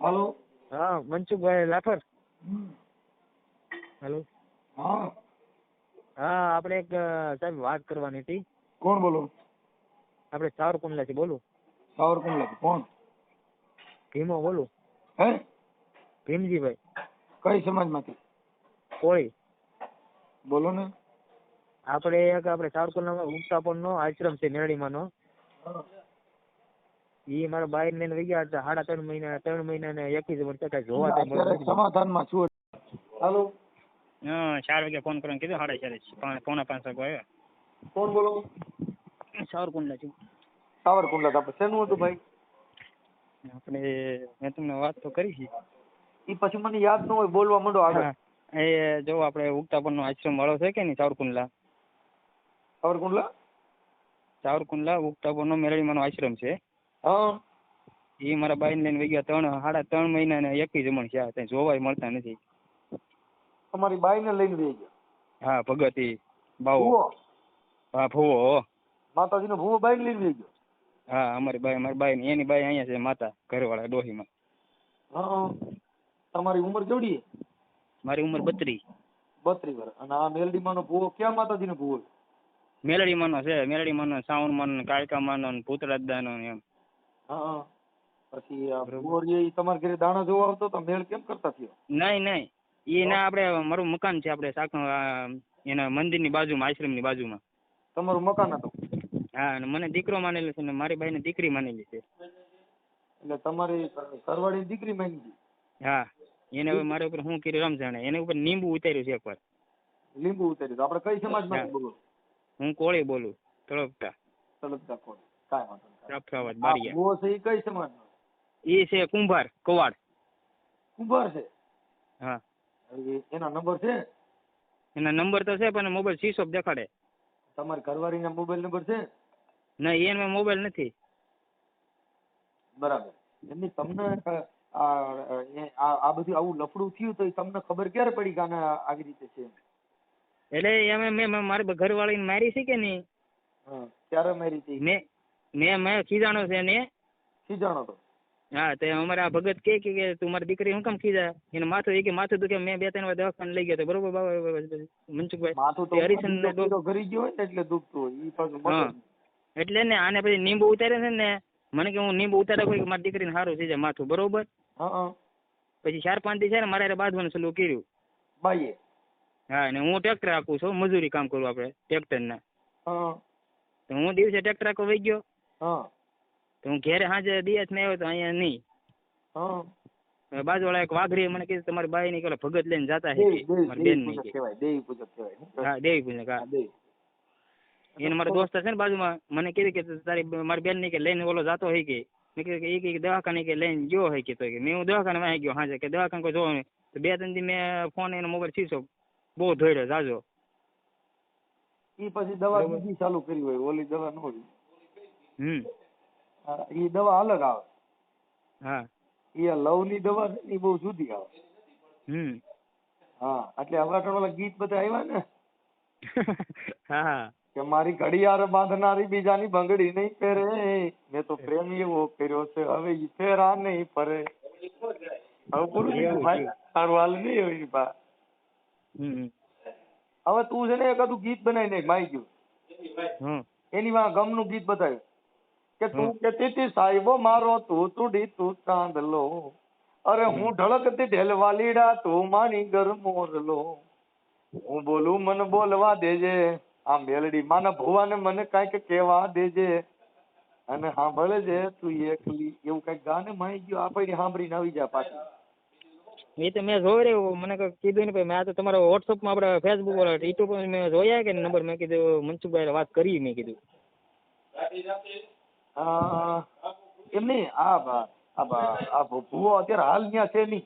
હાલો. હા મનસુખભાઈ લાફર. હેલો. હા. હા આપણે એક સાહેબ વાત કરવાની હતી. કોણ બોલો? આપણે સાવરકુંડલાથી બોલું. સાવરકુંડલા કોણ? ભીમો બોલું. હે? ભીમજીભાઈ. કઈ સમાજમાંથી? કોળી. બોલો ને. આપણે એક આપણે સાવરકુંડલામાં ઉગતાપણનો આશ્રમ છે મેરડીમાંનો ઈ મારા બાઈ ને લઈ ગયા હતા સાડા ત્રણ મહિના ત્રણ મહિના ને એકવીસ વર્ષ કાંઈ જોવા તો સમાધાનમાં છું. હાલો. હા ચાર વાગે ફોન કરવાનું કીધું સાડા ચારે જ. પા- પોણા પાંચ વાગે આવ્યા. કોણ બોલો? સાવરકુંડલા છું. સાવરકુંડલા આપણે શેનું હતું ભાઈ? આપણે મેં તમને વાત તો કરી છે. ઈ પછી મને યાદ ન હોય બોલવા માંડો આગળ. હા. એ જો આપણે ઉગતાપનનો આશ્રમ વાળો છે કે નહીં સાવરકુંડલા? સાવરકુંડલા? સાવરકુંડલા ઉગતાપનનો મેરડીમાંનો આશ્રમ છે. હા. એ મારા બાઈને લઈને વહી ગયા ત્રણ સાડા ત્રણ મહિના ને એકવીસ જમણ છે ત્યાં જોવાય મળતા નથી. તમારી બાઈને લઈને વહી ગયા? હા ભગત બાવો. હા ભૂવો માતાજીનો ભૂવો બાઈને લઈને વહી ગયો? હા અમારી બાઈ મારી બાઈ એની બાઈ અહીંયા છે માતા ઘરવાળા ડોહીમાં. હા તમારી ઉંમર કેવડી મારી ઉંમર બત્રીસ બત્રીસ વર્ષ અને આ મેલડીમાંનો ભૂવો ક્યાં માતાજીનો ભૂવો છે? મેલડીમાંનો છે મેલડીમાંનો સાવણમાંનો કાળકામાંનો ને ભૂતરાજદાનો ને એમ. હા પછી ઈ તમારા ઘરે દાણા જોવા આવતો તો મેળ કેમ કરતા થયો? નહીં નહીં. એ ના આપણે મારું મકાન છે આપણે શાક એના મંદિરની બાજુમાં આશ્રમની બાજુમાં. તમારું મકાન હતું? હા અને મને દીકરો માનેલો છે ને મારી ભાઈને દીકરી માનેલી છે. એટલે તમારી સરવાળી દીકરી માંગી હા એને હવે મારા ઉપર શું કર્યું રમજાણે એને ઉપર લીંબુ ઉતાર્યું છે એકવાર. લીંબુ ઉતાર્યું તો આપણે કઈ સમાજમાં. બોલો હું કોળી બોલું તળપતા. તળપતા કોળી. કાંઈ વાંધો. રફાવત બારિયા ભૂવો છે એ કઈ સમાજનો એ છે કુંભાર કવાડ. કુંભાર છે? હા. એના નંબર છે? એના નંબર તો છે પણ મોબાઈલ સ્વિચ ઓફ દેખાડે. તમારી ઘરવાળીના મોબાઈલ નંબર છે? નહીં એનો મોબાઈલ નથી. બરાબર. એમની તમને આ બધું આવું લફડું થયું તો તમને ખબર ક્યારે પડી કે આને આવી રીતે છે એટલે એમ મેં મારી ઘરવાળીને મારી છે કે નહીં? ક્યારે મારી હતી? મેં મેં મેં ખીજાણો છે ને? ખીજાણો તો. હા તે અમારા આ ભગત કે કે કે તું મારી દીકરી હું કામ ખીજા? એને માથું એ કે માથું દુખે મેં બે ત્રણ વાર દવાખાને લઈ ગયો તો બરોબર બાબા? મનસુખભાઈ માથું તો એ હરિચંદ્રનો બીજો કીડો ઘરી ગયો હોય ને એટલે દુખતું હોય ઈ પાછું મટે હા. નહીં. એટલે ને આને પછી નીંબુ ઉતારે છે ને મને કે હું નીંબુ ઉતારે કોઈ કે મારી દીકરીને સારું થઈ જાય માથું બરોબર? હા હા. પછી ચાર પાંચ દી છે ને મારે હારે બાંધવાનું ચાલુ કર્યું. બાઈએ? હા અને હું ટ્રેક્ટર રાખું છું મજૂરી કામ કરું આપણે ટ્રેક્ટરના. હા તો હું દિવસે ટ્રેક્ટર રાખવા વહી ગયો. હા. તો હું ઘેરે સાંજે દિયાસ ને આવ્યો તો અહીંયા નહીં. હા. બાજુવાળા એક વાઘરી મને કીધું તમારી બાઈ ની ભગત લઈને જતા દેવી મારી બેનની દેવી પૂજક કહેવાય હા? દેવી પૂજક હા. એને મારા દોસ્ત છે ને બાજુમાં મને કીધું કે તારી મારી બેનની કે લઈને ઓલો જતો હોય કે? મેં કીધું કે એ કે દવાખાને કે લઈને ગયો હોય કે તો કે? મેં હું દવાખાને વાહી ગયો હાજે કે દવાખાને કોઈ જોવાનું તો બે ત્રણ દી મેં ફોન એનો મોબાઈલ શીશો બહુ ધોડ્યો જાજો. એ પછી દવા બીજી ચાલુ કરી હોય ઓલી દવા ન હોય. હમ. એ દવા અલગ આવે. હા. એ લવની દવા છે ને એ બહુ જુદી આવે. હમ. હા એટલે અવરાટણ વાળા ગીત બધા આવ્યા ને? હા. કે મારી ઘડિયાળ બાંધનારી બીજાની બંગડી નહીં પહેરે. મેં તો પ્રેમ એવો કર્યો છે હવે ઈ ફેરા નહીં ફરે. હવે પૂરું ભાઈ તારું હાલ નહીં હોય બા. હમ હવે તું છે ને એક ગીત બનાવી નાખ માઈ ગયું. એની માં ગમનું ગીત બતાવ્યું. કે તું કેતી હતી સાહેબો મારો તું તુડી તું ચાંદલો. અરે હું ઢળકતી ઢેલવાલીડા તું માની ગર મોરલો. હું બોલું મને બોલવા દેજે. આ મેલડી માના ભુવાને મને કંઈક કહેવા દેજે. અને સાંભળે છે તું એકલી. એવું કંઈક ગાને માઈ ગયું. આપણે સાંભળીને આવી જા પાછી. એ તો મેં જોઈ રહ્યો. મને કીધું ને ભાઈ મેં આ તો તમારા વોટ્સઅપમાં આપણે ફેસબુક વાળા યુટ્યુબ પર મેં જોયા કે નંબર મેં કીધું મનસુખભાઈ વાત કરી મેં કીધું. એમ નહીં આ આ ભા- આ ભુ- અત્યારે હાલ ત્યાં છે નહીં.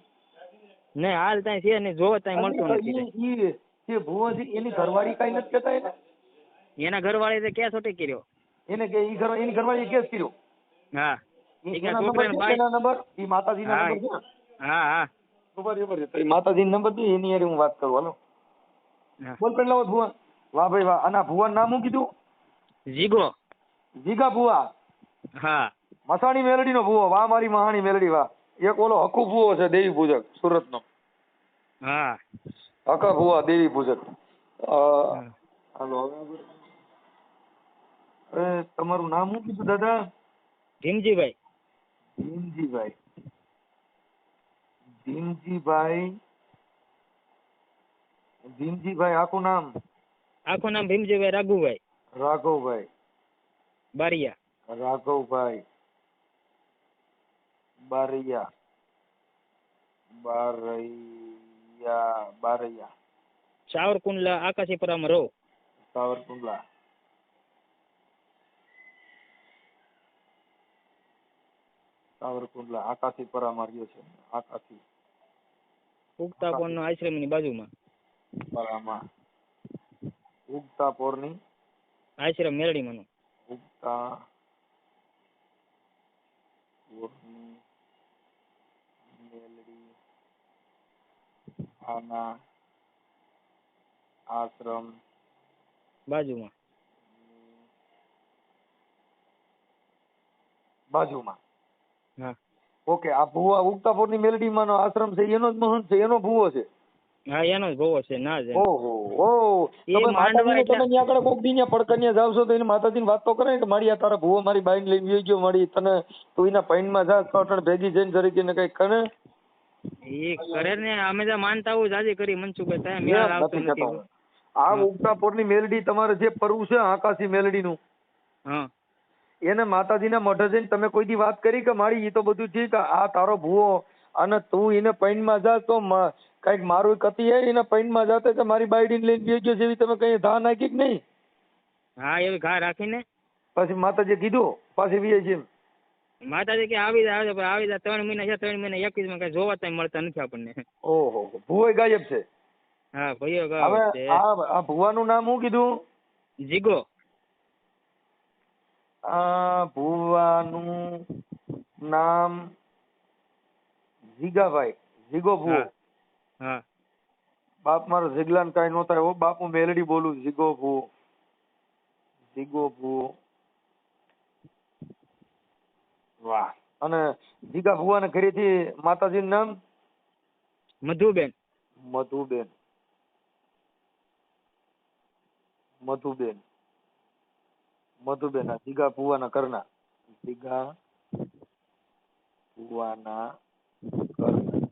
ને હાલ ત્યાં છે ને જોવો ત્યાં મળતો નથી જે ભુવો છે એની ઘરવાળી કઈ નથી કહેતા એને? એના ઘરવાળી તે કેસ ઓટી કર્યો. એને કે ઈ ઘર એની ઘરવાળી કેસ કર્યો? હા. છોકરાને નંબર છે? નંબર? ઈ હા હા બરોબર બરોબર એની હારે હું વાત કરું હાલો. બોલ પેલા ભુવા. વાહ ભાઈ વાહ આના ભુવા નામ શું કીધું? જીગો. જીગા ભુવા. હા. મસાણી મેલડીનો ભુવો. વાહ મારી મહાણી મેલડી વાહ. એક ઓલો હકુ ભુવો છે દેવી પૂજક સુરત નો હા. હકા ભુવા દેવી પૂજક. અ, હાલો હવે તમારું નામ શું કીધું દાદા? ભીમજીભાઈ. ભીમજીભાઈ. ભીમજીભાઈ. ભીમજીભાઈ આખું નામ? આખું નામ ભીમજીભાઈ રાઘુભાઈ. રાઘવભાઈ બારિયા. રાઘવભાઈ બારૈયા. બારૈયા બારૈયા. સાવરકુંડલા આકાશીપુરામાં રહો. સાવરકુંડલા. સાવરકુંડલા આકાશી પરામાં રહ્યો છે. આકાશી. ઉગતા આશ્રમની બાજુમાં. પરામાં. ઉગતા પોરની આશ્રમ મેરડીમાંનો ઉગતા પોરની મેલડી આના આશ્રમ બાજુમાં. બાજુમાં. હા. ઓકે આ ભુવા ઉગતાપુરની મેલડીમાં નો આશ્રમ છે એનો જ મહંત છે એનો ભુવો છે. હા એનો જ ભોવો છે ના જ એનો. ઓહો તમે માંડવા માતાજીને તમે ત્યાં આગળ કોક દી ત્યાં પડકનિયા જાવ છો તો એને માતાજીને વાત તો કરે કે મારી આ તારા ભુવો મારી બાઈને લઈને વહી ગયો મારી તને તું એના પૈણમાં જા કટણ ભેગી જઈને જરીક એને કંઈક કરે એ કરે ને અમે તો માનતા આવું જાજી કરી મનસુખભાઈ ત્યાં મેળ આવતો નથી કહેતો નથી. હું. આ ઉગતાપુરની મેલડી તમારે જે પરવું છે આકાશી મેલડીનું. હા. એને માતાજીના મઢે જઈને તમે કોઈ દી વાત કરી કે મારી એ તો બધું ઠીક આ તારો ભુવો અને તું એને પૈણમાં જા તો કાંઈક મારું કતી હે એના પૈણમાં જાતે છે મારી બાયડીને લઈને ગયો જેવી તમે કઈ ધા નાખી કે નહીં? હા એવી ઘા રાખીને? પછી માતાજી કીધું પાછી વીએ છે માતાજી કે આવી જાય આવી આવી જાય ત્રણ મહિના છે ત્રણ મહિના એકવીસમાં કઈ જોવા તઈ મળતા નથી આપણને. ઓહો ભુવો ગાયબ છે. હા ભાઈઓ ગાયબ છે. આ આ ભુવાનું નામ શું કીધું? જીગો. આ ભુવાનું નામ જીગાભાઈ જીગો ભુવો. હા. બાપ મારો જીગલાન કાંઈ નો થાય. હો બાપ હું મેલડી બોલું જીગો ભૂ. જીગો ભૂ. વાહ. અને જીગા ભુવાને ઘરેથી માતાજીનું નામ? મધુબેન. મધુબેન. મધુબેન. મધુબેન. જીગા ભુવાના કરના જીગા ભુવાના કરના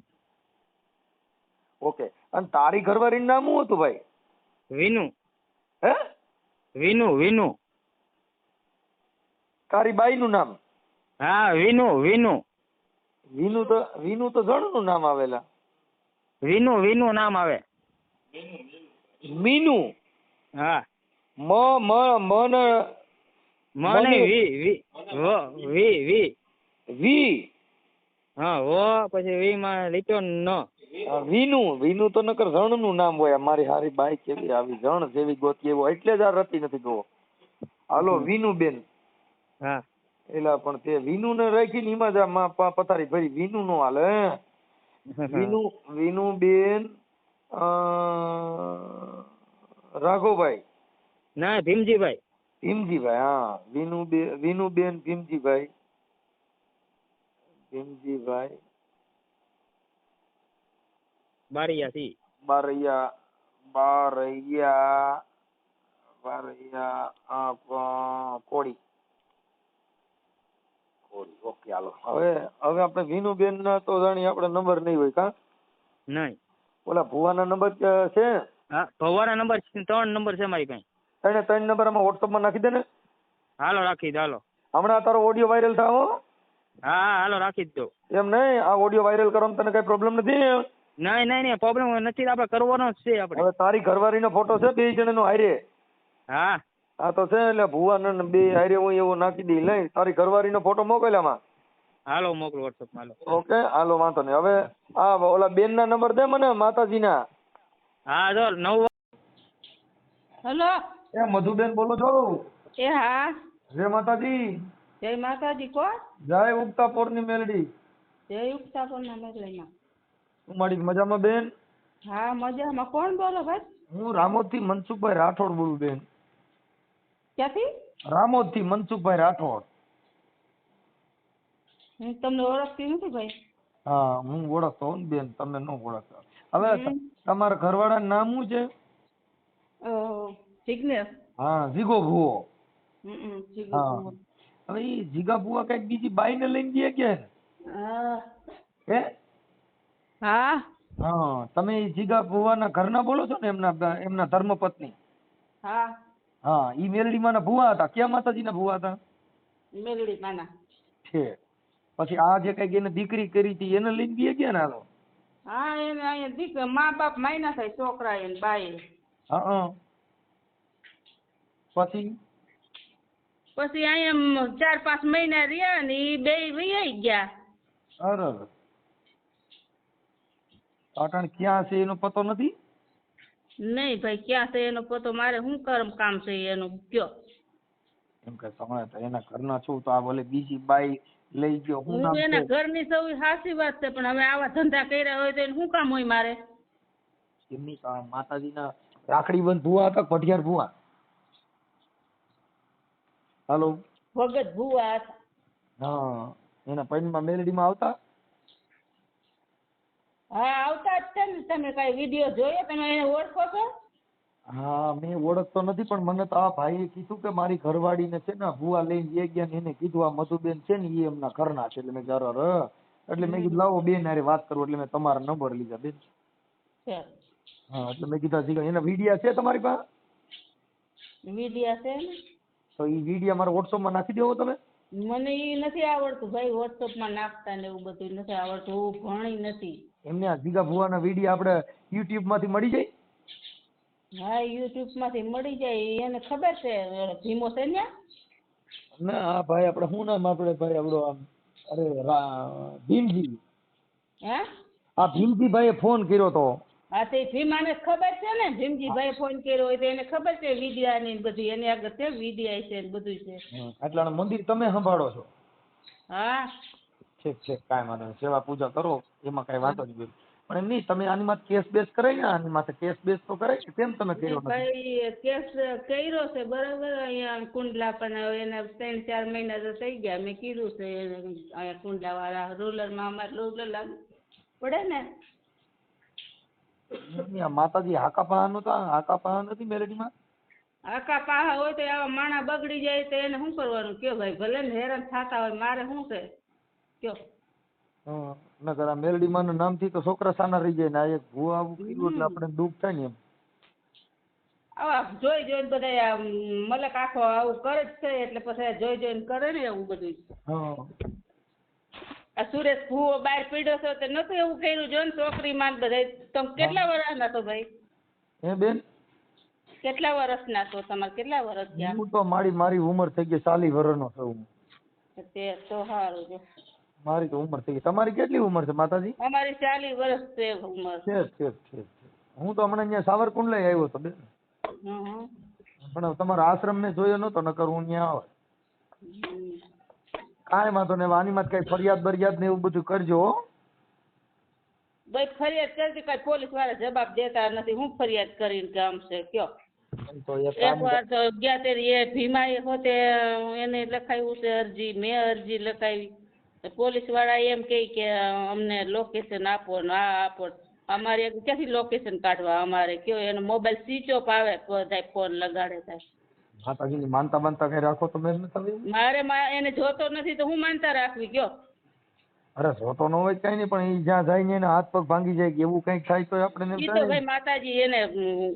ઓકે. અને તારી ઘરવાળીનું નામ શું હતું ભાઈ? વિનુ. હે? વિનુ વિનુ. તારી બાઈનું નામ? હા વિનુ વિનુ. વિનુ તો વિનુ તો જણનું નામ આવેલા. વિનુ વિનુ નામ આવે. મીનુ? હા. મ મ મન મને. વી વી વ વી વી. વી. હા વ પછી વી માં લીટો ન. વિનુ વિનુ તો નકર જણનું નામ હોય. મારી હારી બાઈ કેવી આવી રણ જેવી ગોતી એવો. એટલે જ આ રતી નથી જોવો. હાલો વિનુ બેન. હા. એલા પણ તે વિનુ ને રાખીને એમાં જ આ પથારી ભરી. વિનુ નો હાલે? વિનુ વિનુ બેન રાઘોભાઈ ના ભીમજીભાઈ. ભીમજીભાઈ હા. વિનુ બે વિનુ બેન ભીમજીભાઈ. ભીમજીભાઈ. બારિયા થી બારૈયા બારૈયા બારૈયા કોળી કોળી ઓકે હાલો. હવે હવે આપણે વિનુબેન ના તો જાણી આપણે નંબર નહીં હોય કા? નહીં. ઓલા ભુવાના નંબર છે? હા ભવાના નંબર ત્રણ નંબર છે મારી પાસે એને ત્રણ નંબર આમાં વોટ્સઅપમાં નાખી દે ને. હાલો રાખી દે હાલો. હમણાં તારો ઓડિયો વાયરલ થાવો હા. હા હાલો રાખી દો. એમ નહીં આ ઓડિયો વાયરલ કરવામાં તને કઈ પ્રોબ્લેમ નથી? નહીં નહીં નહીં પ્રોબ્લેમ નથી આપણે કરવાનો જ છે આપણે. હવે તારી ઘરવાળીનો ફોટો છે બે જણાનો હારે? હા. આ તો છે એટલે ભુવાન ને બે હારે હું એવો નાખી દઈ લઈ તારી ઘરવાળીનો ફોટો મોકલ આમાં. હાલો મોકલો વોટ્સઅપમાં હાલો. ઓકે હાલો વાંધો નહીં. હવે આ ઓલા બેન ના નંબર દે મને માતાજીના. હા જો નવ હેલો. એ મધુબેન બોલો છો. એ હા. જય માતાજી. જય માતાજી કોણ? જય ઉગતા પોરની મેલડી. જય ઉગતાપુરના મેઘલાઈમાં મારી મજામાં બેન? હા મજામાં. કોણ બોલો ભાઈ? હું રામોદથી મનસુખભાઈ રાઠોડ બોલું બેન. ક્યાંથી? રામોદથી મનસુખભાઈ રાઠોડ. હું તમને ઓળખતી નથી ભાઈ? હા હું ઓળખતો હોઉં બેન તમે ન ઓળખતા. હવે તમારા ઘરવાળાનું નામ શું છે? અ, હા જીગો ભુવો. હા. હવે એ જીગા ભુવા કંઈક બીજી બાઈ ને લઈને ગયા કે હા? હે? હા તમે જીગા ભુવાના ઘરના બોલો છો ને એમના એમના ધર્મપત્ની? હા. હા ઈ મેલડીમાંના ભુવા હતા. ક્યાં માતાજીના ભુવા હતા? મેલડી માના છે. પછી આ જે કઈ એને દીકરી કરી હતી એને લઈને ગયા ગયા ને હા એને અહીંયા દીકરા મા બાપ માયના થાય છોકરા એને બાઈ હા પછી? પછી અહીંયા ચાર પાંચ મહિના રહ્યા ને એ બે વહી ગયા. અરે પાટણ ક્યાં છે એનો પતો નથી? નહીં ભાઈ ક્યાં છે એનો પતો? મારે શું કરમ કામ છે એનું? કયો? એમ કે તમે તો એના ઘરના છો તો આ ભલે બીજી બાઈ લઈ ગયો હું નામ એના ઘર ઘરની સૌ સાચી વાત છે પણ હવે આવા ધંધા કર્યા હોય તો એને શું કામ હોય મારે? એમની માતાજીના રાખડી બંધ ભુવા હતા કે ભૂવા? હાલો? ભગત ભુવા. હા એના પૈણમાં મેલડીમાં આવતા? હા આવતા જ છે ને તમે કઈ વીડિયો જોયો તમે એને ઓળખો છો? હા મેં ઓળખતો નથી પણ મને તો આ ભાઈએ કીધું કે મારી ઘરવાળીને છે ને ભૂવા લઈને જે ગયા ને એને કીધું આ મધુબેન છે ને એ એમના ઘરના છે એટલે મેં અરે અરે. એટલે મેં કીધું લાવો બેન હારે વાત કરું. એટલે મેં તમારા નંબર લીધા બેન. હા એટલે મેં કીધા જીગા એના વિડિયા છે તમારી પાસે? વિડીયા છે ને? તો એ વિડીયા મારા વોટ્સઅપમાં નાખી દેવો તમે? મને એ નથી આવડતું ભાઈ વોટ્સઅપમાં નાખતા ને એવું બધું નથી આવડતું હું ભણી નથી. એમને આ જીગા ભુવાના વિડિયા આપણે યુટ્યુબમાંથી મળી જાય? હા યુટ્યુબમાંથી મળી જાય એને ખબર છે ભીમો છે ને ના આ ભાઈ આપણે શું નામ આપણે ભાઈ આપણો અરે ભીમજી. હે? આ ભીમજી ભાઈએ ફોન કર્યો તો. હા તે ભીમાને ખબર છે ને ભીમજીભાઈ ફોન કર્યો હોય તો એને ખબર છે વિડિયા ને બધી એની આગળ છે વિડિયા છે ને બધું છે. એટલે મંદિર તમે સંભાળો છો? હા. ઠીક ઠીક કાંઈ વાંધો નહીં. સેવા પૂજા કરો. એમાં કઈ વાંધો નહીં પણ એમ નહીં તમે આની માથે કેસ બેસ કરાય ને આની માથે કેસ બેસ તો કરાય કે કેમ તમે કર્યો નથી? કેસ કર્યો છે બરાબર અહીંયા કુંડલા પણ એના ત્રણ ચાર મહિના તો થઈ ગયા મેં કીધું છે અહીંયા કુંડલા વાળા રૂરલમાં અમારે રૂરલ લાગુ પડે ને. માતાજી હાકા પાહા તો હાકા પાહા નથી મેલેડીમાં હાકા પાહા હોય તો આવા માણા બગડી જાય તો એને શું કરવાનું? કયો ભાઈ ભલે ને હેરાન થતા હોય મારે શું છે? કયો? હં, નકર આ મેલડીમાં ના નામથી તો છોકરા સાના રહી જાય ને આ એક ભૂવા આવું કર્યું એટલે આપણે દુઃખ થાય ને એમ. આવા જોઈ જોઈને બધા મલક આખો આવું કરે જ છે એટલે પછી જોઈ જોઈને કરે ને એવું બધું આ સુરેશ ભૂવો બહાર પીડ્યો છે તો નતું એવું કર્યું જો ને છોકરી માં બધા તમે કેટલા વર્ષના છો ભાઈ? હે બેન? કેટલા વર્ષના છો? તમારે કેટલા વર્ષ ગયા હું તો મારી મારી ઉંમર થઈ ગઈ ચાલી વર્ષનો છું હું. તે તો સારું છે મારી તો ઉંમર થઈ ગઈ તમારી કેટલી ઉંમર છે માતાજી અમારી ચાલીસ વર્ષ છે ઉંમર છે છે. હું તો હમણાં અહીંયા સાવરકુંડલા આવ્યો હતો બેન. પણ તમારો આશ્રમ ને જોયો નતો નકર હું અહીંયા આવે. કાંઈ વાંધો નહીં હવે આની માં કઈ ફરિયાદ બરિયાદ ને એવું બધું કરજો. ભાઈ ફરિયાદ કરતી કઈ પોલીસવાળા જવાબ દેતા નથી હું ફરિયાદ કરીને કામ છે કયો એમ તો તો ગયા તે એ ભીમા એ હોતે એને લખાયું છે અરજી મેં અરજી લખાવી તો પોલીસવાળા એમ કહે કે અમને લોકેશન આપો ને આ આપો. અમારે ક્યાંથી લોકેશન કાઢવા? અમારે કયો એનો મોબાઈલ સ્વિચ ઓફ આવે બધાય ફોન લગાડે થાય માતાજીની માનતા માનતા કઈ રાખો તમે મારે મા- એને જોતો નથી તો હું માનતા રાખવી કયો? અરે જોતો ન હોય કઈ નહીં પણ એ જ્યાં જાય ને એના હાથ પગ ભાંગી જાય કે એવું કંઈક થાય તો આપણે એમ તો ભાઈ માતાજી એને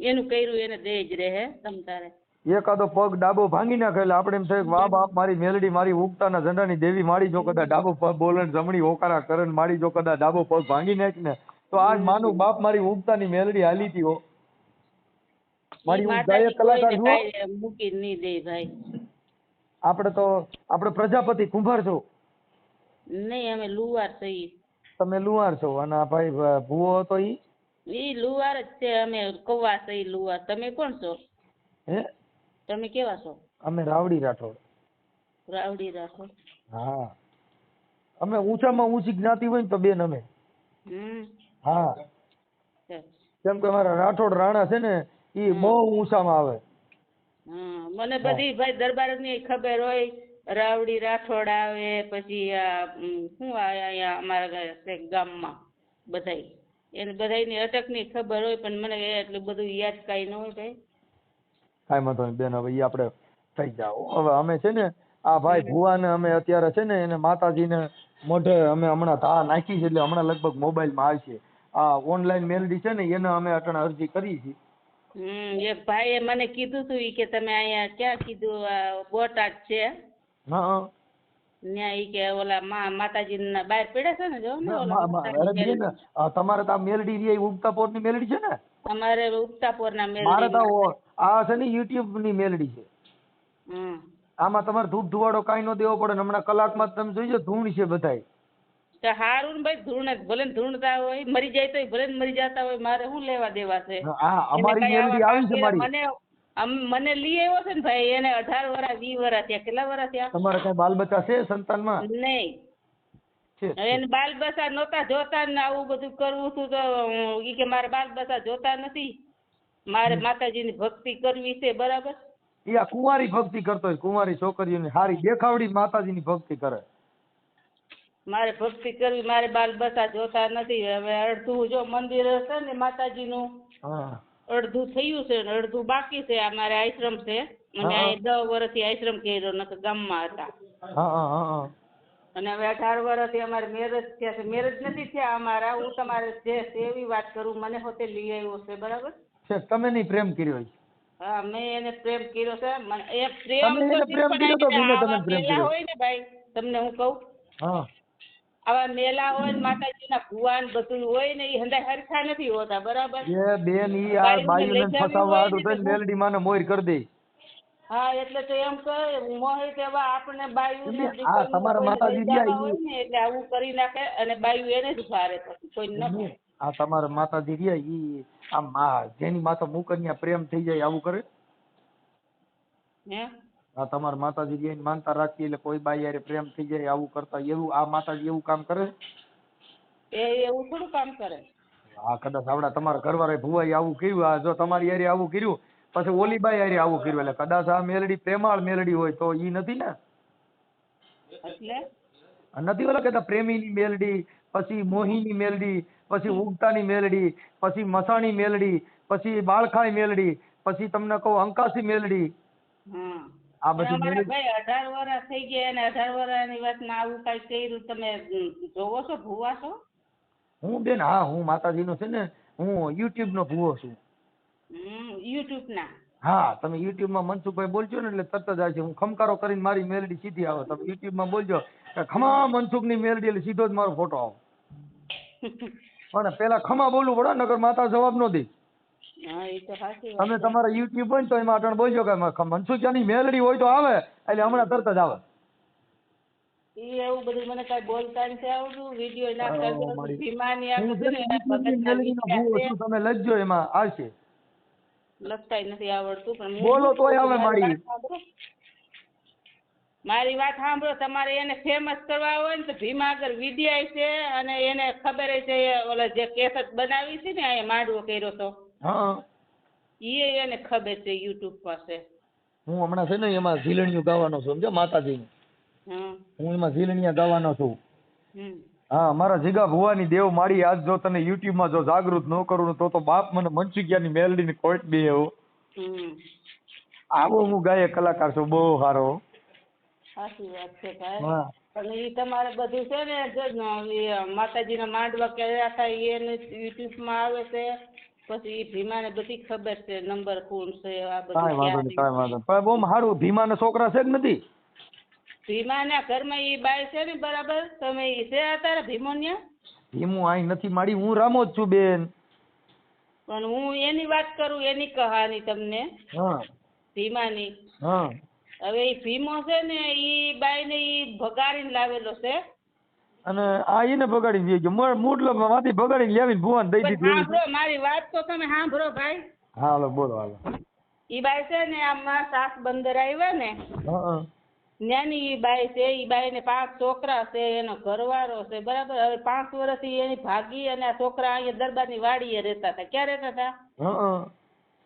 એનું કર્યું એને દે જ રહે તમ તારે. એકાદો પગ ડાબો ભાંગી નાખે એટલે આપણે એમ થાય કે વાહ બાપ મારી મેલડી મારી ઉગતાના ઝંડાની દેવી મારી જો કદા ડાબો પગ બોલણ જમણી હોકારા કરણ મારી જો કદા ડાબો પગ ભાંગી નાખ ને તો આજ માનું બાપ મારી ઉગતાની મેલડી હાલી હતી હો. મારી ગાયક કલાકાર જુઓ. મૂકી નહીં દે ભાઈ. આપણે તો આપણે પ્રજાપતિ કુંભાર છો. નહીં અમે લુવાર છીએ તમે લુવાર છો અને આ ભાઈ ભૂવો હતો ઈ? ઈ લુવાર જ છે અમે કવા છે લુવાર. તમે કોણ છો? હે? તમે કેવા છો? અમે રાવડી રાઠોડ. રાવડી રાઠોડ? હા. અમે ઊંચામાં ઊંચી જ્ઞાતિ હોય ને તો બેન અમે. હા. કેમ કે અમારા રાઠોડ રાણા છે ને એ બહુ ઊંચામાં આવે. મને બધી ભાઈ દરબારની ખબર હોય રાવડી રાઠોડ આવે પછી આ શું આવે અહીંયા અમારા ગામમાં બધાય. એને બધાયની અટકની ખબર હોય પણ મને એટલું બધું યાદ કાંઈ ન હોય ભાઈ. કાંઈ વાંધો નહીં બેન હવે એ આપણે થઈ જાઓ. હવે અમે છે ને આ ભાઈ ભુવાને અમે અત્યારે છે ને એને માતાજીને મોઢે અમે હમણાં ધા નાખી છે એટલે હમણાં લગભગ મોબાઈલમાં આવશે આ ઓનલાઈન મેલડી છે ને એને અમે અટણ અરજી કરી છે. હમ એક ભાઈએ મને કીધું તું કે તમે અહીંયા ક્યાં કીધું બોટાદ છે? હા ઈ કે ઓલા મા માતાજીના બહાર પડ્યા છે ને જો ને ના, તમારે તો મેલડી રહી ઉગતા પોરની મેલડી છે ને? અમારે ઉગતાપોરના મારે તો મેલડી. ઓ- આ છે ને યુટ્યુબની મેલડી છે. આમાં તમારે ધૂપ ધુવાડો કાંઈ ન દેવો પડે હમણાં કલાકમાં તમે જોઈજો ધૂણ છે બધાય. તો હારું ને ભાઈ ધૂણ ભલે ધૂણતા હોય મરી જાય તોય ભલે મરી જતા હોય મારે શું લેવા દેવા છે? હા અમારી મેલડી આવી છે મારી. મને મને લઈ આવ્યો છે ને ભાઈ એને અઢાર વર્ષ વીસ વર્ષ થયા. કેટલા વર્ષ થયા? તમારે કઈ બાલ બચ્ચા છે સંતાનમાં? નહીં. એને બાલ બસા નહોતા જોતા ને આવું બધું કરવું હતું તો ઈ કે મારે બાલ બસા જોતા નથી. મારે માતાજીની ભક્તિ કરવી છે બરાબર? એ આ કુંવારી ભક્તિ કરતો હોય કુંવારી છોકરીઓની હારી દેખાવડી માતાજીની ભક્તિ કરે. મારે ભક્તિ કરવી મારે બાલ બસા જોતા નથી. હવે અડધું જો મંદિર હશે ને માતાજીનું અડધું થયું છે ને અડધું બાકી છે આ મારે આશ્રમ છે. અને આ દસ વર્ષથી આશ્રમ કર્યો નકર ગામમાં હતા. અને હવે અઢાર વર્ષથી અમારે મેરેજ થયા છે. મેરેજ નથી થયા અમારા હું તમારે જે એવી વાત કરું મને હોતે લઈ આવ્યો છે બરાબર? છે તમે નહીં પ્રેમ કર્યો છે. હા મેં એને પ્રેમ કર્યો છે. મને એ પ્રેમ તો પ્રેમ કર્યો તો બીજો તમે પ્રેમ કર્યો. હોય ને ભાઈ તમને હું કહું? હા. આવા મેલા હોય ને માતાજીના ભુવાન બધું હોય ને એ હંધાય હરખા નથી હોતા બરાબર? એ બેન ઈ આ બાયુને ફસાવવા આડું થઈને મેલડી માને મોર કરી દે. હા એટલે તો એમ કહે મોહે કેવા આપણે બાયુ ને એટલે તમારા માતાજી ગયા એટલે આવું કરી નાખે અને બાયુ એને જ ભારે પછી કોઈ ન કરે. આ તમારા માતાજી રહ્યા ઈ આ જેની માતા મુકન્યા પ્રેમ થઈ જાય આવું કરે? હે? આ તમારા માતાજી રહ્યા માનતા રાખીએ એટલે કોઈ બાઈ હારે પ્રેમ થઈ જાય આવું કરતા એવું આ માતાજી એવું કામ કરે? એ એવું થોડું કામ કરે. આ કદાચ આવડા તમારા ઘરવાળા ભુવાઈ આવું કર્યું આ જો તમારી હારે આવું કર્યું પછી ઓલી બાઈ હારે આવું કર્યું એટલે કદાચ આ મેલડી પ્રેમાળ મેલડી હોય તો ઈ નથી ને? એટલે? નથી ઓલા કહેતા પ્રેમીની મેલડી પછી મોહીની મેલડી પછી ઉગતાની મેલડી પછી મસાણી મેલડી પછી બાળખાઈ મેલડી પછી તમને કહું અંકાસી મેલડી. આ બધી મેલડી ભાઈ અઢાર વર્ષ થઈ ગયા અને અઢાર વર્ષની વાતમાં આવું કઈ કર્યું. તમે જોવો છો ભૂવા છો? હું બેન હા હું માતાજીનો છે ને હું યુટ્યુબ નો ભૂવો છું. યુટ્યુબ ના હા તમે યુટ્યુબમાં મનસુખભાઈ બોલજો ને એટલે તરત જ આવશે હું ખમકારો કરીને મારી મેલડી સીધી આવે. તમે યુટ્યુબમાં બોલજો કે ખમા મનસુખની મેલડી એટલે સીધો જ મારો ફોટો આવે. પણ પેલા ખમા બોલવું પડે નગર માતા જવાબ નો દે. તમે તમારા યુટ્યુબ હોય તો એમાં અટણ બોલજો કે મનસુખિયાની મેલડી હોય તો આવે એટલે હમણાં તરત જ આવે. એવું બધું મને કઈ બોલતા નથી આવડતું વીડિયો ને. છું તમે લખજો એમાં આવશે. લખતાય નથી આવડતું પણ બોલો તોય આવે મારી. મારી. વાત સાંભળો. તમારે એને ફેમસ કરવા હોય ને તો ભીમા આગળ વિડિયા છે અને એને ખબર છે ઓલો જે કેસેટ બનાવી છે ને એ માંડવો કર્યો તો. એ એને ખબર છે યુટ્યુબ પાસે. હું હમણાં છે ને એમાં ઝીલણીયું ગાવાનો છું સમજો માતાજી હું એમાં ઝીલણીયા ગાવાનો છું. હા મારા જીગા ભુવાની દેવ માળી આજ જો તને યુટ્યુબમાં જો જાગૃત ન કરું તો તો બાપ મને મનસુખિયાની મેલડી ની કોર્ટ બી એવું આવો હું ગાયક કલાકાર છું બહુ સારો. સાચી વાત છે ભાઈ. પણ ઈ તમારે બધું છે ને માતાજીના માંડવા કર્યા હતા એને યુટ્યુબમાં આવે છે. પછી ભીમાને બધી ખબર છે નંબર કોણ છે આ બધું કાંઈ વાંધો નહીં કાંઈ વાંધો પણ બહુ સારું ધીમાના છોકરા છે કે નથી? ભીમાના ઘરમાં એ બાય છે ને બરાબર? તમે છે અત્યારે ભીમોન્યા? ધીમું અહીં નથી મારી હું રામો જ છું બેન. પણ હું એની વાત કરું એની કહાની તમને. હા. ભીમાની. હા. હવે એ ભીમો છે ને એ બાઈને એ ભગાડીને લાવેલો છે. અને આ એને બગાડી દે ગયો. મૂડલો માંથી ભગાડીને લાવીને ભુવાને દઈ દીધી સાંભળો મારી વાત તો તમે સાંભળો ભાઈ. હા હાલો બોલો હાલો. ઈ બાઈ છે ને આમાં સાસ બંદર આવ્યા ને નાની ઈ બાઈ છે ઈ બાઈને પાંચ છોકરા છે એનો ઘરવાળો છે બરાબર? હવે પાંચ વર્ષથી એની ભાગી અને આ છોકરા અહીંયા દરબારની વાડીએ રહેતા હતા. ક્યાં રહેતા હતા?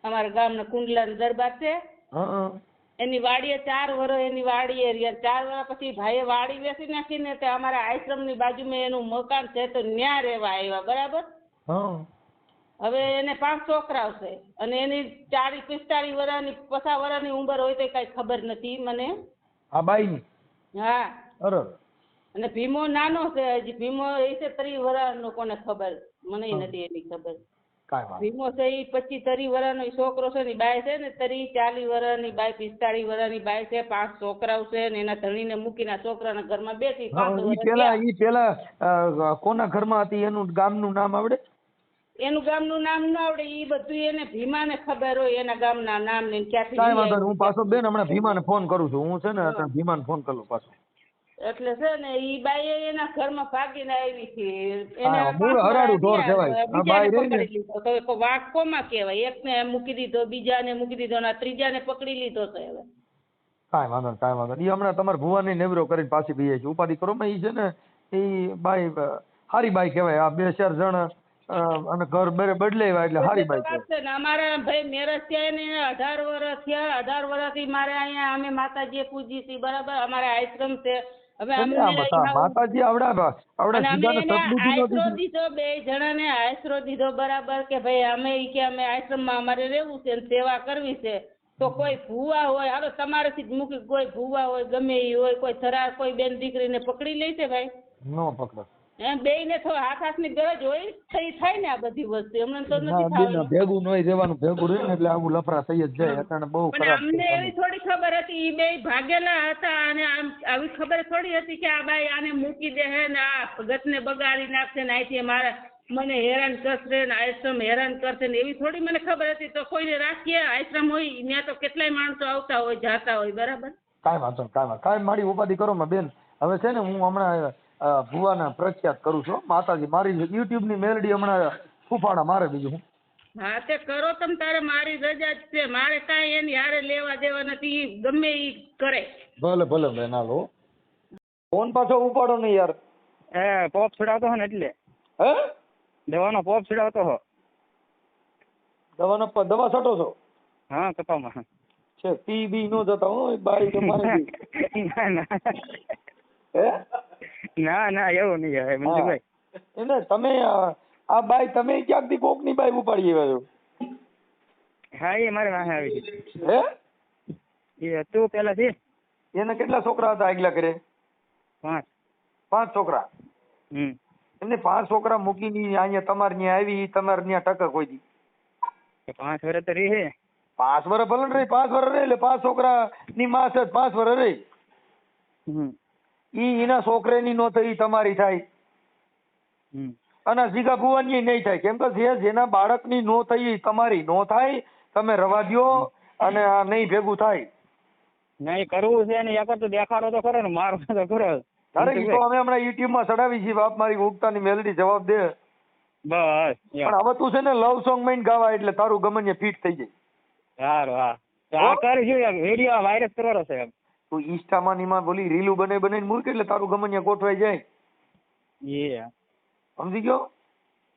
અમારા ગામના કુંડલાના દરબાર છે. એની વાડીએ ચાર વર્ષ એની વાડીએ રહ્યા. ચાર વર્ષ પછી ભાઈએ વાડી વેચી નાખીને તે અમારા આશ્રમની બાજુમાં એનું મકાન છે તો ન્યા રહેવા આવ્યા બરાબર? હવે એને પાંચ છોકરાઓ છે અને એની ચાલીસ પિસ્તાળીસ વર્ષની પચાસ વર્ષની ઉંમર હોય તો કઈ ખબર નથી મને. આ બાઈની? હા. અરે. અને ભીમો નાનો છે હજી. ભીમો એ છે ત્રીસ વર્ષનો કોને ખબર? મને નથી એની ખબર. ભીમો છે એ પચીસ ત્રીસ વર્ષનો છોકરો છે ને બાય છે ને ત્રીસ ચાલીસ વર્ષની બાય પિસ્તાળીસ વર્ષની બાય છે પાંચ છોકરાઓ છે ને એના ધણીને મૂકીને છોકરાના ઘરમાં બેસી પાંચ પેલા ઈ પેલા કોના ઘરમાં હતી? એનું ગામનું નામ આવડે? એનું ગામનું નામ ન આવડે ઈ બધું એને ભીમા ને ખબર હોય એના ગામના નામ ને ક્યાંથી હું પાછો બેન હમણાં ભીમાને ફોન કરું છું. હું છે ને ભીમા ને ફોન કરું પાછો. એટલે છે ને ઈ બાઈ એના ઘરમાં ભાગીને આવી છે. એને મૂળ હરાડું ઢોર કહેવાય. આ બાઈ રહી ને. તો વાઘ કહેવાય? એકને મૂકી દીધો બીજાને મૂકી દીધો અને ત્રીજાને પકડી લીધો છે હવે. કાંઈ વાંધો નહીં કાંઈ વાંધો નહીં. એ હમણાં તમારા ભુવાની નેવરો કરીને પાછી પીએ છે. ઉપાધિ કરો એ છે ને એ બાઈ હારી બાઈ કહેવાય. આ બે ચાર જણ અને ઘર બેરે બદલે આવ્યા એટલે હારી બાઈ છે અમારા ભાઈ મેરેજ થયા ને અઢાર વર્ષ થયા. અઢાર વર્ષથી મારે અહીંયા અમે માતાજીએ પૂજી છે બરાબર? અમારે આશ્રમ છે. હવે માતાજી આવડા આવડા સીધાને આશરો દીધો. બે જણાને આશરો દીધો બરાબર કે ભાઈ અમે કે અમે આશ્રમમાં અમારે રહેવું છે ને સેવા કરવી છે. તો કોઈ ભૂવા હોય હાલો તમારેથી જ મૂકી કોઈ ભૂવા હોય ગમે ઈ હોય કોઈ થરા કોઈ બેન દીકરીને પકડી લેશે ભાઈ? નો પકડો. એમ બેયને તો હાથ હાથની ગરજ હોય થઈ થાય ને આ બધી વસ્તુ. એમને તો નથી થવાનું ભેગું હોય જવાનું ભેગું રહે ને એટલે આવું લફરા થઈ જ જાય અત્યારે બહુ ખરાબ અમને એવી થોડી ખબર હતી ઈ બે ભાગેલા હતા અને આમ આવી ખબર થોડી હતી કે આ બાઈ આને મૂકી દે હે ને આ ગતને બગાડી નાખશે ને અહીંથી મારા મને હેરાન કરશે ને આશ્રમ હેરાન કરશે ને એવી થોડી મને ખબર હતી. તો કોઈને રાખીએ આશ્રમ હોય ત્યાં તો કેટલાય માણસો આવતા હોય જાતા હોય બરાબર? કાંઈ વાંધો કાંઈ વાંધો કાંઈ મારી ઉપાધિ કરો માં બેન. હવે છે ને હું હમણાં ભુવાના પ્રખ્યાત કરું છું. માતાજી મારી યુટ્યુબની મેલડી હમણાં ફૂફાડા મારે બીજું હું. હા તે કરો તમ તારે મારી રજા જ છે. મારે કાંઈ એની હારે લેવા દેવા નથી. ઈ ગમે ઈ કરે. ભલે ભલે બેન હાલો. ફોન પાછો ઉપાડો નહીં યાર. હે પોપ છોડાવતો હો ને એટલે. હે? દવાનો પોપ છોડાવતો હો. દવાનો દવા છટો છો? હા કપામાં છે પી બી નો જતા હો એ બાઈ તો મારી ના ના. હે? ના ના એવું નહીં હવે મંજુભાઈ. એટલે તમે આ બાઈ તમે ક્યાંકથી કોકની બાઈ ઉપાડી આવ્યા છો? હા એ મારે વાહે આવી છે. હે? એ હતું પેલા છે એને કેટલા છોકરા હતા આગલા ઘરે? પાંચ. પાંચ છોકરા? હમ. એમને પાંચ છોકરા મૂકીને અહીંયા તમારે ત્યાં આવી તમારે ત્યાં ટકા કોઈ દી. પાંચ વર્ષ તો રહી પાંચ વર્ષ ભલે રહી પાંચ વર્ષ રહી એટલે પાંચ છોકરા ની માસ પાંચ વર્ષ રહી. હમ. ઈ એના છોકરેની નો થઈ તમારી થાય. અને જીગા ભુવનની નહીં થાય. કેમ કે જે જેના બાળકની નો થઈ તમારી નો થાય. તમે રવા દ્યો અને આ નહીં ભેગું થાય. નહીં કરવું છે ને એક તો દેખાડો તો ખરો ને મારો તો ખરો. અરે ઈ તો અમે હમણાં યુટ્યુબમાં ચડાવી છીએ બાપ મારી ઉગતાની મેલડી જવાબ દે. બસ પણ હવે તું છે ને લવ સોંગમાં ગાવા એટલે તારું ગમન ફિટ થઈ જાય. સારું હા. આ કરીશું વીડિયો વાયરસ કરવાનો છે એમ. તું ઇન્સ્ટામાં ને એમાં બોલી રીલું બને બને મૂર્ખ એટલે તારું ગમન ગોઠવાઈ જાય? એ સમજી ગયો?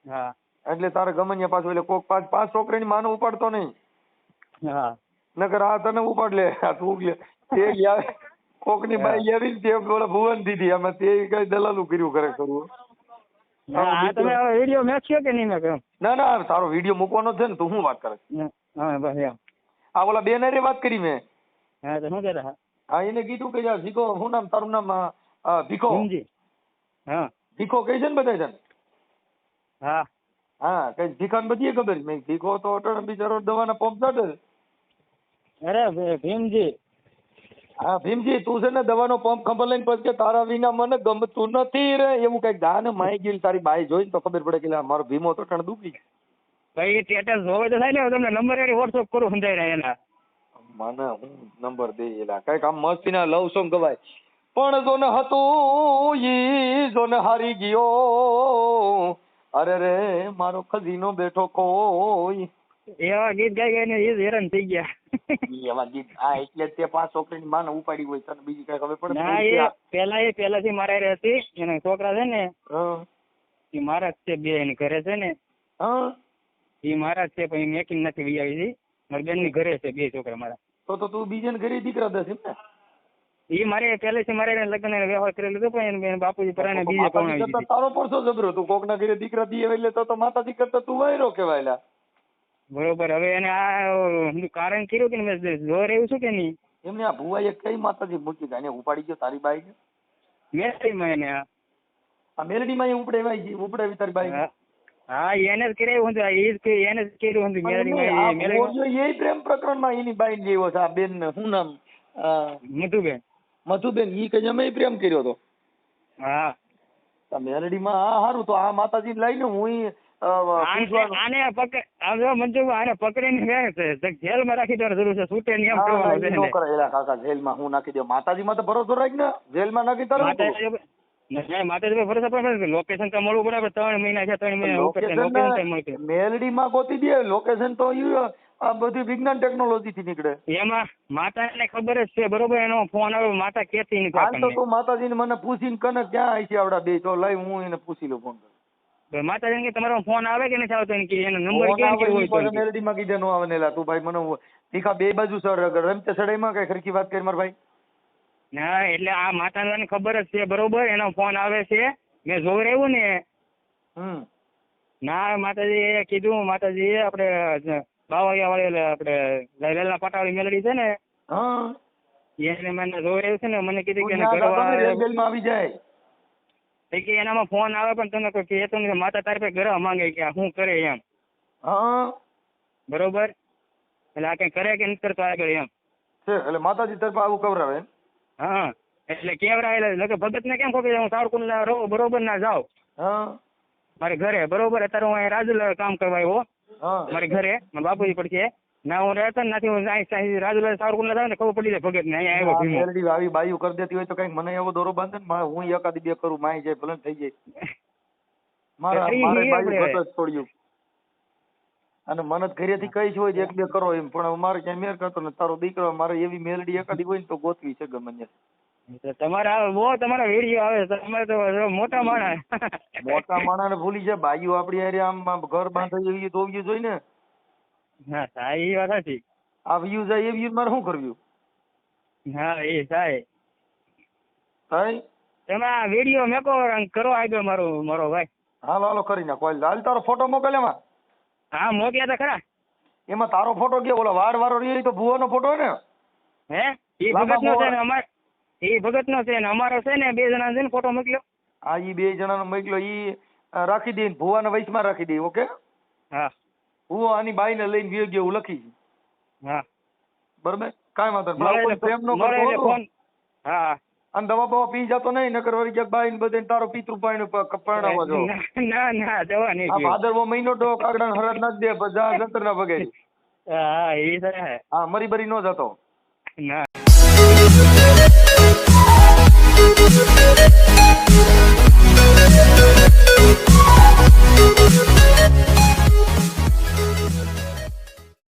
હા. એટલે તારે ગમન પાછું એટલે કોક પાંચ પાંચ છોકરાની માનો ઉપાડતો નહીં. હા. નકર આ તને ઉપાડ લે આ તું લે તે યાર કોકની બાઈ આવી તે ઓલા ભુવન દીધી અમે તે કઈ દલાલું કર્યું કરે કરવું હા તમે હવે વીડિયો કે નહીં મેં ના ના તારો વિડિયો મૂકવાનો છે ને તું શું વાત કરે હા બસ આ ઓલા બેન હારે વાત કરી મેં. હા તો શું કહેતા હા એને કીધું કે જા ભીખો શું નામ તારું નામ ભીખો? સમજી હા. ભીખો કઈ છે ને બધા ને હા. હા કઈ ભીખાને બધી ખબર? મેં ભીખો તો અટણ બિચારો દવાના પંપ ચડે અરે ભીમજી. હા ભીમજી તું છે ને દવાનો પંપ ખબર લઈને પછી તારા વિના મને ગમતું નથી રે. એવું કંઈક ગાને માઈ ગઈ તારી બાઈ જોઈને તો ખબર પડે કે મારો ભીમો તો ટણ દુખી. ભાઈ સ્ટેટસ હોય તો થાય ને તમને નંબર એની વોટ્સઅપ કરું સમજાય એના. મને હું નંબર દેલા કંઈક આમ મસ્તીના લવ સોંગ ગવાય. પણ જોન ને હતું ઈ જોન ને હારી ગયો. અરે રે મારો ખજીનો બેઠો કોઈ. એવા ગીત ગાઈ ગાઈને એ હેરાન થઈ ગયા. એવા ગીત આ એટલે તે પાંચ છોકરીની માને ઉપાડી હોય તને બીજી કઈ ખબર પડે? ના એ પેલા એ પેલાથી મારા રે હતી. એના છોકરા છે ને હા. એ મારા જ છે બે એને ઘરે છે ને. હા. એ મારા જ છે પણ મેકિંગ નથી વિયાવી. હતી મારી બેનની ઘરે છે બે છોકરા મારા. તો તો તું બીજાને ઘરે દીકરા દસ એમ ને? એ મારે પહેલેથી મારે લગ્ન વ્યવહાર કરેલો હતો પણ બાપુજી પરાણે બીજે પરણાવી તારો પરસો જબરો તું કોકના ઘરે દીકરા દીએ એટલે તો તો માતાજી કરતા તું વાયરો કહેવાયલા બરોબર. હવે એને આ કારણ કર્યું કે મેં જોર એવું છું કે નહીં? એમને આ ભુવાએ કઈ માતાજી મૂકી એને ઉપાડી ગયો તારી બાઈ માં એને આ. મેલડી મેલડીમાં એ ઉપડે ગઈ ઉપડેવી તારી બાઈ હા હા, એને જ કરાવ્યું હતું. એ જ એને જ કર્યું મેલડીમાં એ પ્રેમ પ્રકરણમાં એની બાઈ જેવો છે આ બેન ને શું નામ? મધુબેન. મધુબેન. ઈ કે અમે પ્રેમ કર્યો તો હા. મેલડીમાં આ હારું તો આ માતાજી લઈને હું આને પકડ મંજુ આને પકડીને જેલમાં રાખી દેવાની જરૂર છે. છૂટે નહીં એમ છે. કરાય કાકા જેલમાં હું નાખી દે માતાજીમાં તો ભરોસો રાખ ને. જેલમાં નાખી તારે માતાજી માતાજી લોકેશન તો મળવું પડે ત્રણ મહિના છે ત્રણ મહિના લોકેશન ગોતી દે લોકેશન તો આ બધી વિજ્ઞાન ટેકનોલોજી થી નીકળે. એમાં માતાને ખબર જ છે બરોબર? એનો ફોન આવે માતા કેતી નથી હાલ તો તું માતાજીને મને પૂછીને કને ક્યાં છે આવડા બે? તો લઈ હું એને પૂછી લઉં ફોન તો માતાજીને કે તમારો ફોન આવે કે નથી આવતો? એને કે એનો નંબર કેમ કે હોય તો? મેલડી માં કીધે નો આવે ને તું ભાઈ મને તીખા બે બાજુ સર રમતે સડાઈમાં કઈ ખરખી વાત કરી માર ભાઈ? ના એટલે આ માતાને ખબર જ છે બરોબર? એનો ફોન આવે છે. મેં જોઈ રહ્યું ને. ના એ કીધું માતાજી આપણે બાવળિયા વાળી આપણે લાલના પટાવાળી મેલડી છે ને એને મને જોઈ રહ્યું છે ને મને કીધું કે એને રેલવેમાં આવી જાય. એ કે એનામાં ફોન આવે પણ તમે કોઈ કહેતો નથી. માતા તારી પાસે ઘર માંગે કે શું કરે એમ. બરોબર? એટલે આ કઈ કરે કે નથી કરતો આગળ એમ. એટલે માતાજી તરફ આવું કવરાવે એમ? હા એટલે કેવડાયેલા એટલે ભગત ને કેમ ખબર હું સાવરકુંડ રહું બરોબર ના હા. મારે ઘરે બરોબર? અત્યારે હું અહીં રાજુલા કામ કરવા આવ્યો. હા. મારે ઘરે મારા બાપુજી પડશે ના હું રહેતો નથી. હું અહીં રાજુલા સાવરકુંડ જાઉં ને ખબર પડી જાય ભગત ને અહીંયા આવ્યો મેલડી આવી બાયું કરી દેતી હોય તો કંઈક મને એવો દોરો બાંધે ને હું એકાદી બે કરું માય જાય ભલે થઈ જાય. મારા મારે બાયું. છોડ્યું. અને મને ઘરેથી કઈ છે હોય એક બે કરો એમ. પણ મારે ક્યાંય મેર કરતો ને તારો દીકરો મારે એવી મેલડી એકાદી હોય ને તો ગોતવી છે ગમે. તમારે બહુ તમારા વીડિયો આવે તમે તો મોટા માણા મોટા માણસને ભૂલી જાય. બાયું આપડી હારે આમ ઘર બાંધાઈ એવી view જોઈ ને. હા હા એ વાત સાચી. આ view જાય એ view મારે શું કરવું? હા એ થાય થાય તમે આ વીડિયો મેકો કરો આગળ મારો મારો ભાઈ. હાલો હાલો કરી નાખો. હાલ હાલ તારો ફોટો મોકલ એમાં. હા મોકલ્યા તો ખરા. એમાં તારો ફોટો ગયો? ઓલો વાડ વાળો રહ્યો તો ભુવાનો ફોટો ને? હે? એ ભગત નો છે ને. અમાર એ ભગત નો છે ને અમારો છે ને બે જણા છે ને ફોટો મોકલ્યો. હા એ બે જણાનો મોકલ્યો. ઈ અ, રાખી દે ભુવાના વયસમાં રાખી દે ઓકે? હા. હું આની બાઈને લઈને ગયો ગયો લખી હા. બરાબર? કાંઈ વાંધો નહીં. પ્રેમ નો કરતો હા. અને દવા બવા પી જતો નહીં નકર વળી ગયા બાઈ ને બધે તારો પિતૃ પાણી પરણાવવા જો. ના ના દવા નહીં આ ભાદરવો મહિનો ડો કાગડા હરદ ના દે બધા જંતર ના ભગે હા એ છે હા મરી બરી નો જતો. ના.